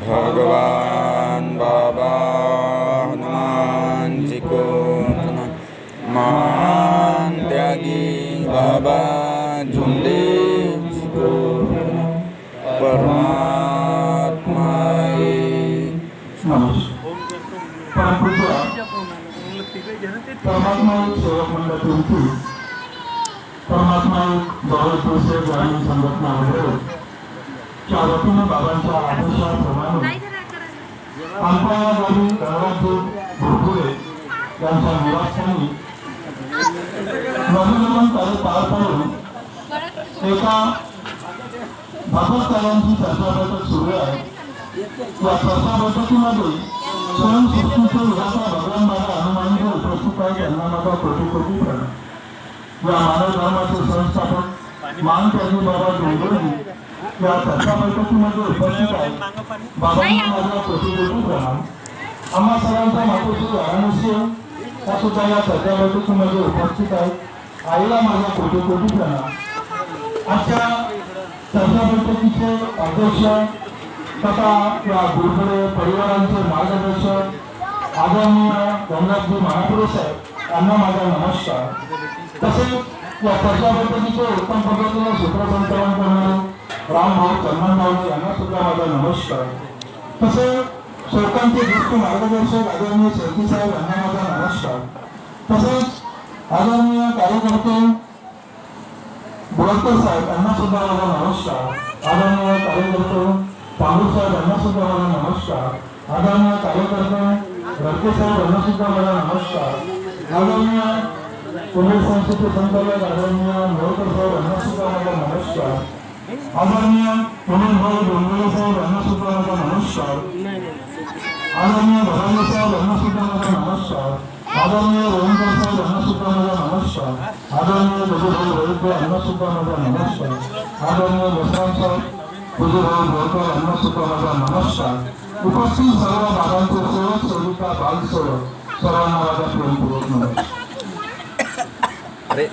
भगवान बाबा हनुमान जी को मान त्यागी बाबा झुंडे को परमात्मा परमात्मा परमात्मा एक तुळसे ग्रामीण संघटना वगैरे च्या वतीने बाबांच्या आदेशाप्रमाणे आमच्या गावी गणराज्य भोरपुरे यांच्या निवासस्थानी नवनिर्माण कार्य पार पाडून एका भागवतकारांची चर्चा बैठक सुरू आहे. या चर्चा बैठकीमध्ये स्वयंसृष्टीचे विधाता भगवान बाबा हनुमानजी उपस्थित आहेत. यांना माझा कोटी कोटी प्रणाम. या मानव धर्माचे संस्थापक मान त्यांनी बाबा डोंगरजी या चर्चा बैठकीमध्ये उपस्थित आहेत. बाबांना माझा कोटी प्रणाम आम्हा सर्वांचा मातोश्री वाराणसी त्या सुद्धा या चर्चा बैठकीमध्ये उपस्थित आहेत. आईला माझा कोटी कोटी प्रणाम आजच्या चर्चा बैठकीचे अध्यक्ष तथा या गुरुकडे परिवारांचे मार्गदर्शक आदरणीय गंगाजी महापुरुष साहेब त्यांना माझा नमस्कार. तसेच या चर्चा उत्तम पद्धतीने सूत्रसंचालन करणारे रामभाऊ चन्ननभाऊ यांना सुद्धा माझा नमस्कार. तसेच शोकांचे ज्येष्ठ मार्गदर्शक आदरणीय शेळकी साहेब यांना माझा नमस्कार. तसेच आदरणीय कार्यकर्ते बोरकर साहेब यांना सुद्धा माझा नमस्कार. आदरणीय कार्यकर्ते पांडू साहेब यांना सुद्धा माझा नमस्कार. आदरणीय कार्यकर्ते रडके साहेब यांना सुद्धा माझा नमस्कार. आदरणीय पुणे संस्थेचे संचालक आदरणीय मोरकर साहेब यांना सुद्धा माझा नमस्कार आदरणीय पुणे भाऊ डोंगरे साहेब यांना सुद्धा माझा नमस्कार आदरणीय भराले साहेब यांना सुद्धा माझा नमस्कार आदरणीय रवींद्र साहेब यांना सुद्धा माझा नमस्कार आदरणीय गजूभाऊ वैद्य यांना सुद्धा माझा नमस्कार आदरणीय बसराम साहेब पूजेभाऊ बोरकर यांना सर्वांना माझा नमस्कार अरे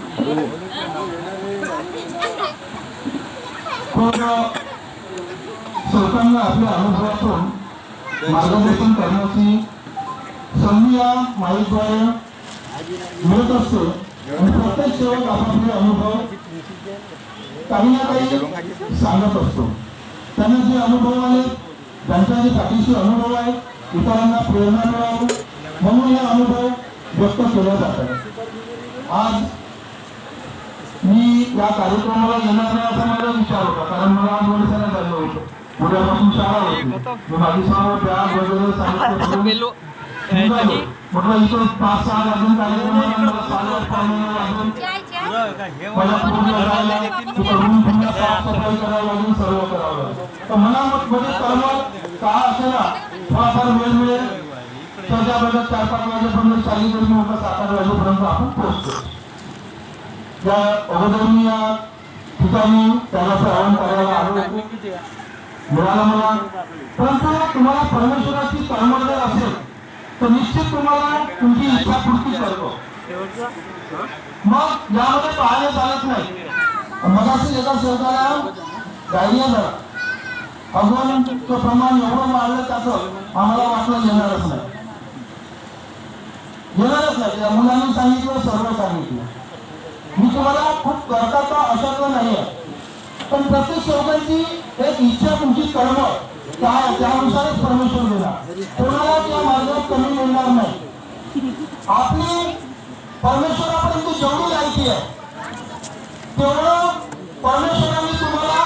तू आपल्या अनुभवातून मार्गदर्शन करण्याची संधी या माहितीद्वारे मिळत असते. आणि प्रत्येक सेवक आपापले अनुभव काही ना काही सांगत असतो त्यांना जे अनुभव आले त्यांच्या जे पाठीशी अनुभव आहे. इतरांना प्रेरणा मिळावी. म्हणून हे अनुभव व्यक्त केले जातात आज मी या कार्यक्रमाला येणार नाही असा माझा विचार होता. कारण मला आज ओडिसाला जायचं होतं. उद्यापासून शाळा होती. मी माझी सर्व बॅग वगैरे सांगितलं. म्हटलं इथं पाच सहा वाजून कार्यक्रम आहे, मला साडेआठ पावणे नऊ वाजून मला पूर्ण जायला तिथं रूम पुन्हा साफसफाई करावी लागेल सर्व करावं लागेल. तर मला मग मध्ये कर्म का असेना? थोडाफार वेळ मिळेल. त्याच्या बघत चार पाच वाजेपर्यंत चाळीस जण होता सात आठ वाजेपर्यंत आपण पोहोचतो. या अगोदर मी या ठिकाणी त्याला श्रावण करायला आलो मिळाला मला. परंतु तुम्हाला परमेश्वराची तळमळ जर असेल तर निश्चित तुम्हाला तुमची इच्छा पूर्ती करतो. मग यामध्ये पाहायला चालत नाही. मगाशी एका सेवकाला गायला जरा अजून प्रमाण एवढं वाढलं त्याचं आम्हाला वाटलं येणारच नाही. येणारच नाही मुलांनी सांगितलं सर्व सांगितलं. मी तुम्हाला खूप करता का असं नाही आहे. पण प्रत्येक सर्वांची एक इच्छा तुमची कर्म. त्या त्यानुसारच परमेश्वर देणार कोणाला त्या मार्गात कमी मिळणार नाही. आपली परमेश्वरापर्यंत जेवढी लायकी आहे तेवढं परमेश्वराने तुम्हाला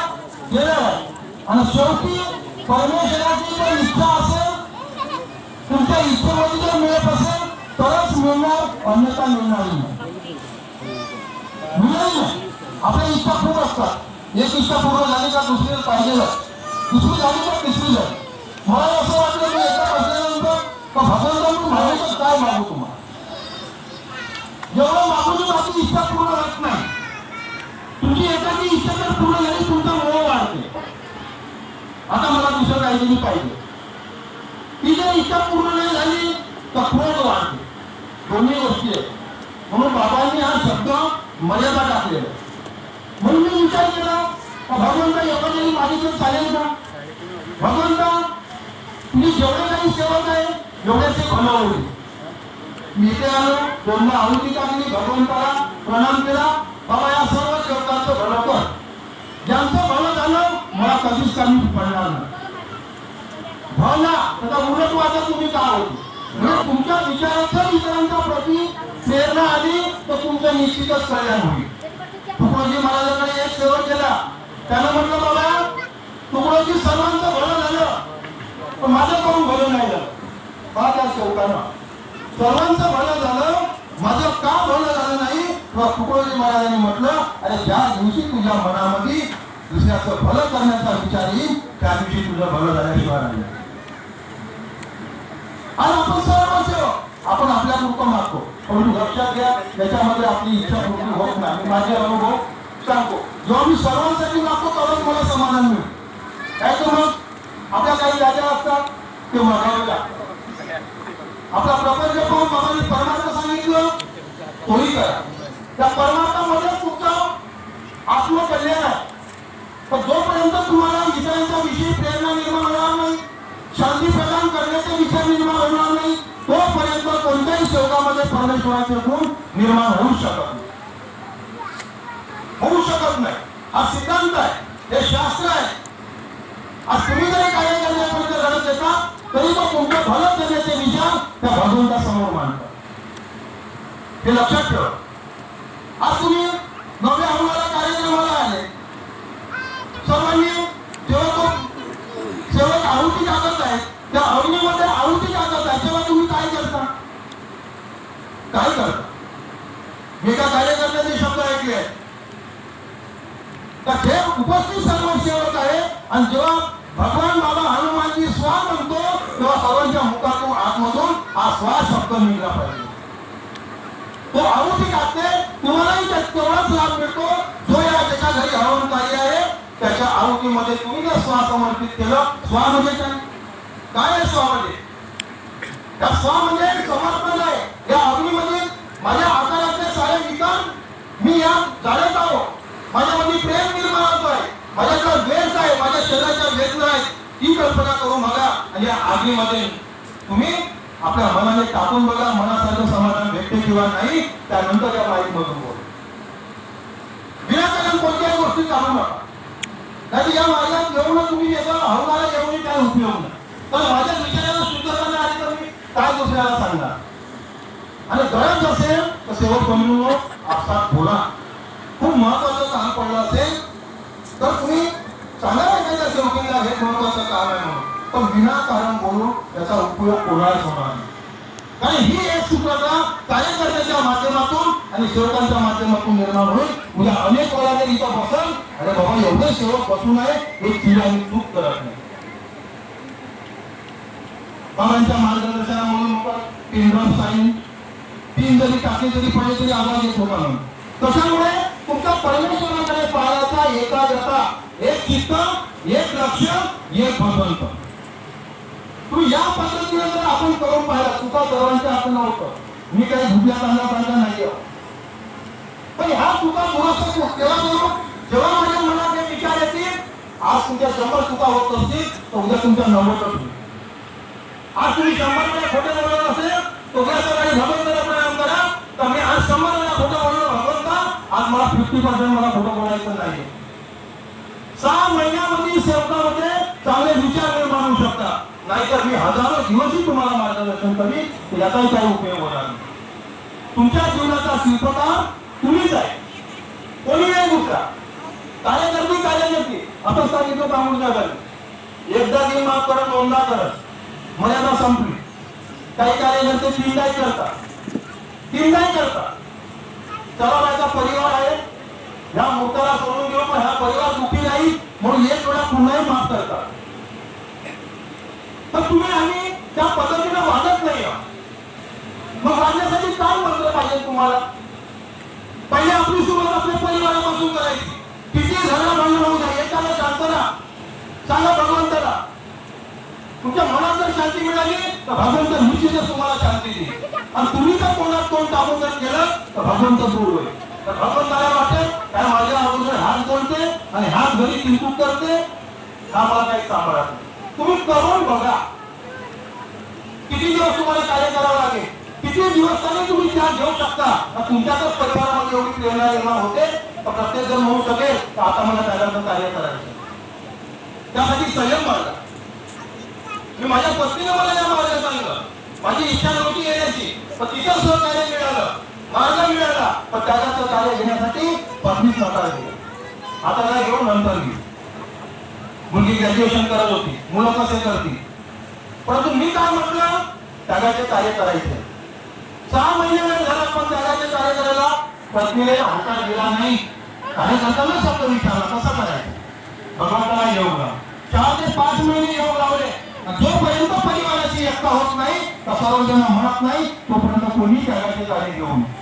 दिलं आहे. आणि शेवटी परमेश्वराची जर इच्छा असेल तुमच्या इच्छेमध्ये जर मिळत असेल तरच मिळणार अन्यथा मिळणार नाही. आपल्या इच्छा पूर्ण असतात. एक इच्छा पूर्ण झाली का दुसरी पाहिजे दुसरी झाली का तिसरी झाली? मला असं वाटलं की एका असल्यानंतर का भगवंता मी मागू काय मागू तुम्हाला? जेवढं मागून माझी इच्छा पूर्ण होत नाही. तुमची एखादी इच्छा जर पूर्ण झाली तुमचा मोह वाढते. आता मला दुसरं काहीतरी पाहिजे. ती जर इच्छा पूर्ण नाही झाली तर पूर्ण दोन्ही गोष्टी आहेत. म्हणून बाबांनी हा शब्द मर्यादा टाकलेला म्हणून मी विचार केला भगवंत एवढं जरी चालेल का? भगवंता तुम्ही जेवढे काही सेवक आहे एवढ्याचे भलं होईल मी ते आलो दोनदा आहुती टाकली भगवंताला प्रणाम केला. बाबा या सर्व सेवकांचं भलं कर. ज्यांचं भलं झालं मला कधीच कमी पडणार नाही. भला त्याचा उलट वाचा तुम्ही का होती जर तुमच्या विचारांचा इतरांच्या प्रती प्रेरणा आली तर तुमचं निश्चितच कल्याण होईल. तुकडोजी महाराजांकडे एक सेवक केला त्यानं म्हटलं बाबा तुकडोजी सर्वांचं भलं झालं पण माझं करून भलं नाही झालं? पहा त्या सेवकानं सर्वांचं भलं झालं माझं का भलं झालं नाही? तेव्हा तुकडोजी महाराजांनी म्हटलं अरे ज्या दिवशी तुझ्या मनामध्ये दुसऱ्याचं भलं करण्याचा विचार येईल त्या दिवशी तुझं भलं झाल्याशिवाय नाही. आणि आपण सर्व सेवक आपण आपल्या पुरतं मागतो. परंतु लक्षात घ्या त्याच्यामध्ये आपली इच्छा पूर्ण होत नाही. माझे अनुभव सांगतो. जेव्हा मी सर्वांसाठी मागतो तेव्हाच मला समाधान मिळतो त्याचं मग? आपल्या काही राजा असतात ते मागावे लागतात. आपला प्रपंच पाहून बाबांनी परमार्थ सांगितलं तोही करा. त्या परमार्थामध्येच तुमचं आत्मकल्याण आहे. पण जोपर्यंत तुम्हाला इतरांच्या विषयी प्रेरणा निर्माण होणार नाही शांती निर्माण होणार नाही तोपर्यंत कोणत्याही शोकामध्ये परमेश्वराचे गुण निर्माण होऊ शकत नाही. होऊ शकत नाही. हा सिद्धांत आहे. हे शास्त्र आहे. आज तुम्ही जरी कार्य करण्यापर्यंत लढत येता तरी तो तुमचं भलं करण्याचे विचार त्या भगवंतासमोर मांडतात हे लक्षात ठेवा. आज तुम्ही नव्या आम्हाला कार्यक्रमाला आले सर्वांनी जेव्हा तो सेवक आहुती टाकत आहे त्या अग्नीमध्ये आहुती टाकत आहे तेव्हा तुम्ही काय करता काय करता मी एका कार्यकर्त्याचे शब्द ऐकले तर हे उपस्थित सर्व सेवक आहे? आणि जेव्हा भगवान बाबा हनुमानजी स्वा म्हणतो तेव्हा सर्वांच्या मुखातून आतमधून हा स्वा शब्द मिळला पाहिजे. तो आहुती टाकते तुम्हालाही त्यात तेवढाच लाभ मिळतो जो या त्याच्या घरी हवन कार्य आहे त्याच्या आहुतीमध्ये तुम्ही जर स्वा समर्पित केलं स्वा म्हणजे काय? काय आहे स्वा म्हणजे? या स्व म्हणजे समर्पण आहे या अग्नीमध्ये माझ्या आकारातले सारे विकार मी या जाळत आहो माझ्यामध्ये प्रेम निर्माण होत आहे माझ्याकडे द्वेष आहे माझ्या शरीराच्या वेदना आहेत ती कल्पना करून बघा आणि या आगीमध्ये तुम्ही आपल्या मनाने टाकून बघा मनासारखं समाधान भेटते किंवा नाही त्यानंतर या माईक मधून बोल. विनाकारण कोणत्याही गोष्टी काढू बघा नाही या मार्गात येऊन तुम्ही येता हवणारा येऊन काय उपयोग नाही. पण माझ्या विचार काय सांगा. आणि गरज असेल तर सेवक बनवून आपसात बोला. खूप महत्वाचं काम पडलं असेल तर तुम्ही सांगा एखाद्या सेवकीला हे महत्वाचं काम आहे म्हणून. पण विनाकारण बोलून त्याचा उपयोग कोणालाच होणार नाही. कारण ही एक सूत्रता कार्यकर्त्याच्या माध्यमातून आणि सेवकांच्या माध्यमातून निर्माण होईल. उद्या अनेक वेळा जर इथं बसल अरे बाबा एवढे सेवक बसून आहे हे चिड चूक करत नाही. बाबांच्या मार्गदर्शनामधून पिंड्रॉप साईन तीन जरी टाकली तरी पडले तरी आवाज येत होता म्हणून? कशामुळे? तुमच्या परमेश्वराकडे पाहायचा एकाग्रता एक चित्त एक लक्ष एक भगवंत. तुम्ही या पद्धतीने जर आपण करून पाहिला तुका सर्वांच्या हात नव्हतं मी काही भुगल्या तांदळासारखा नाही पण ह्या चुका दुरुस्त तेव्हा करू जेव्हा माझ्या मनात हे विचार येतील आज तुमच्या शंभर चुका होत असतील तर उद्या तुमच्या नव्वद होईल. आज तुम्ही शंभर वेळा खोटे बोलत असेल तर उद्या सकाळी भगवंताला प्रणाम करा तर मी आज शंभर वेळा खोटं बोललो भगवंता आज मला फिफ्टी पर्सेंट मला खोटं बोलायचं नाही सहा महिन्यामध्ये शब्दामध्ये चांगले विचार निर्माण होऊ शकतात नाहीतर मी हजारो दिवसही तुम्हाला मार्गदर्शन करीन याचाही काही उपयोग होणार नाही. तुमच्या जीवनाचा शिल्पकार तुम्हीच आहे. कोणी नाही दुसरा. कार्यकर्ती कार्यकर्ती. असं सांगितलं कामून झालं एकदा दिन माफ करत दोनदा करत. मर्यादा संपली. काही कार्यकर्ते चिंताही करतात. चिंताही करतात. चला माझा परिवार आहे. ह्या मूर्ताला सोडून घेऊ पण हा परिवार दुखी नाही म्हणून एक वेळा पुन्हाही माफ करतात. पण तुम्ही आम्ही त्या पद्धतीने वागत नाही मग वागण्यासाठी काय मंत्र पाहिजे तुम्हाला? पहिले आपली सुरुवात आपल्या परिवारापासून करायची. किती झाला भांडण होऊ नये एकाला शांत राहा. सांगा भगवंताला. तुमच्या मनात जर शांती मिळाली तर भगवंत निश्चितच तुम्हाला शांती देईल. आणि तुम्ही जर कोणात तोंड टाकून जर केलं तर भगवंत दूर होईल. तर भगवंताला मला काय माझ्या अगोदर हात जोडते आणि हात घरी किंतू करते. हा मला काही सांभाळत नाही. तुम्ही करून बघा. किती दिवस तुम्हाला कार्य करावं लागेल? किती दिवस तरी तुम्ही त्या घेऊ शकता? तर तुमच्याच परिवारामध्ये एवढी प्रेरणा निर्माण होते. तर प्रत्येक जण होऊ शकेल तर आता मला त्याच्यानंतर कार्य करायचं त्यासाठी संयम बाळगा. मी माझ्या पत्नीने मला या मार्ग सांगितलं. माझी इच्छा नव्हती येण्याची पण तिचं सहकार्य मिळालं. मार्ग मिळाला पण त्याला कार्य घेण्यासाठी पत्नी नकार दिलं आता काय घेऊन नंतर घेऊ मुलगी ग्रॅज्युएशन करत होती मुलं कसे करतील? परंतु मी काय म्हटलं? त्यागाचे कार्य करायचे. सहा महिने वेळ झाला पण त्यागाचे कार्य करायला पत्नीने होकार दिला नाही. कार्यकर्त्यांना शब्द विचारला कसा करायचा भगवंताला योग लाव. चार ते पाच महिने योग लावले जोपर्यंत परिवाराची एकता होत नाही तर सर्वजण म्हणत नाही तोपर्यंत कोणी त्यागाचे जाणे घेऊ नये.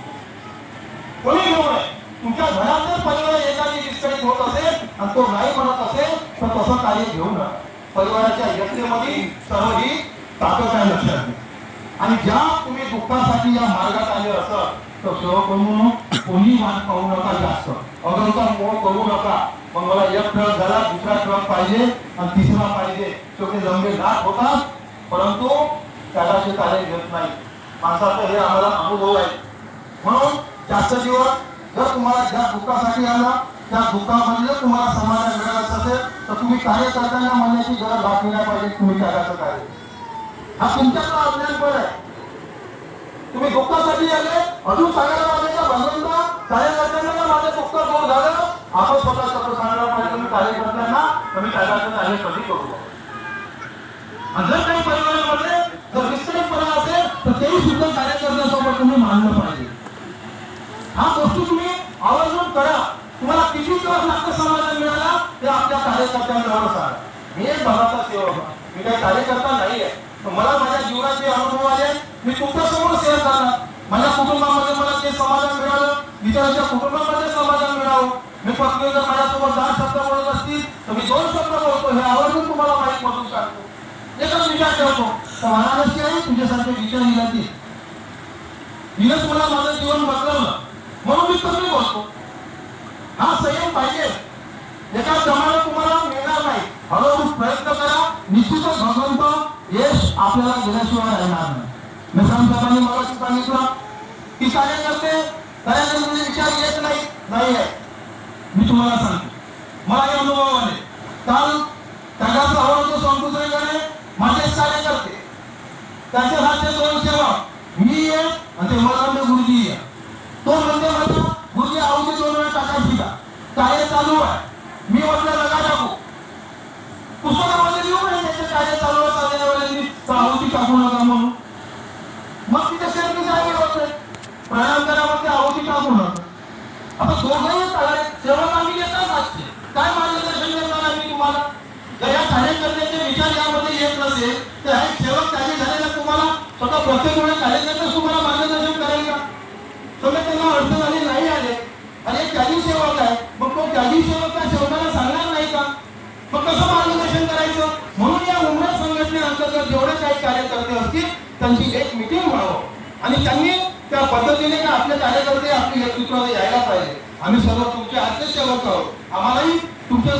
कोणी घेऊ नये. तुमच्या घरात जर परिवार एखादी डिस्कनेक्ट होत असेल आणि तो नाही म्हणत असेल तर तसं कार्य घेऊ नका. परिवाराच्या यत्नेमध्ये सर्व ही ताकद आहे लक्षात घ्या आणि ज्या तुम्ही दुःखासाठी या मार्गात आले असत तर सर्व करून कोणी वाट पाहू नका जास्त. अगरचा मोह करू नका. मग मला एक ट्रक झाला दुसरा ट्रक पाहिजे आणि तिसरा पाहिजे. शेवटी जमले लाट होतात. परंतु त्यागाचे कार्य घेत नाही. माणसाचं हे आम्हाला अनुभव आहे. म्हणून जास्त दिवस जर तुम्हाला ज्या दुःखासाठी आला त्या दुःखामध्ये जर तुम्हाला समाधान मिळायचं असेल तर तुम्ही कार्य करताना म्हणण्याची गरज भासली पाहिजे तुम्ही त्यागाचं कार्य हा तुमच्याकडे अज्ञानपण आहे. तुम्ही दुःखासाठी आले अजून सांगायला पाहिजे का भगवंता कार्य करताना माझं दुःख दूर झालं आपण स्वतः स्वतः सांगायला पाहिजे तुम्ही कार्य करताना तुम्ही त्यागाचं कार्य कधी करू आणि जर काही तर तेही सुद्धा तुम्ही मानलं पाहिजे. हा गोष्टी तुम्ही आवर्जून करा. तुम्हाला किती दिवस लागतं समाधान मिळाला ते आपल्या कार्यकर्त्यांजवळ एवढं सांगा. मी एक भगाचा सेवक मी काही कार्यकर्ता नाही आहे मला माझ्या जीवनाचे अनुभव आले. मी तुमच्यासमोर शेअर करणार. माझ्या कुटुंबामध्ये मला ते समाधान मिळालं. इतरांच्या कुटुंबामध्ये समाधान मिळावं. मी पत्नी जर माझ्यासोबत दहा शब्द बोलत असतील तर मी दोन शब्द बोलतो. हे आवर्जून तुम्हाला माहीत मधून सांगतो. एकच विचार करतो तर महाराष्ट्र आहे तुझ्यासारखे विचार निघातील तिनेच मला माझं जीवन बदलवलं म्हणून मी कमी बोलतो हा संयम पाहिजे एका जमान्यात तुम्हाला मिळणार नाही हळूहळू प्रयत्न करा निश्चितच भगवंत यश आपल्याला गेल्याशिवाय राहणार नाही मित्रांनो साहेबांनी मला सांगितलं की कार्यकर्ते कार्यकर्ते विचार येत नाही नाही आहे मी तुम्हाला सांगतो मला अनुभव आले. काल त्यागाचा आवडतो संकुचरीकडे माझे कार्यकर्ते त्याचे हातचे दोन सेवा मी आहे आणि ते मला गुरुजी आहे तो म्हणजे माझा गुरुजी आहुती दोन वेळा टाकायची का कार्य चालू आहे मी म्हटलं नका टाकू पुस्तकामध्ये लिहून नाही त्याचे कार्य चालू आहे चाललेल्या वेळेला तर आहुती टाकू नका म्हणून मग तिथे शेरकी साहेब होते प्रणाम करा मग ते आहुती टाकू नका आता दोघंही कार्य सेवक आम्ही येतात असते काय मार्गदर्शन करणार आम्ही तुम्हाला जर या कार्यकर्त्याचे विचार यामध्ये येत नसेल तर हा एक सेवक कार्य झालेला तुम्हाला स्वतः प्रत्येक वेळेस कार्यकर्ते तुम्हाला मार्गदर्शन करेल का? समजा त्यांना अडचण आली नाही आले. आणि एक सेवक आहे. मग तो त्यागी सेवक त्या सेवकाला सांगणार नाही का? मग कसं मार्गदर्शन करायचं? म्हणून या उमरा संघटनेअंतर्गत जेवढे काही कार्यकर्ते असतील त्यांची एक मिटिंग व्हावं. आणि त्यांनी त्या पद्धतीने का आपले कार्यकर्ते आपल्या नेतृत्वाला यायला पाहिजे? आम्ही सर्व तुमचे आजचे सेवक आहोत. आम्हालाही तुमच्या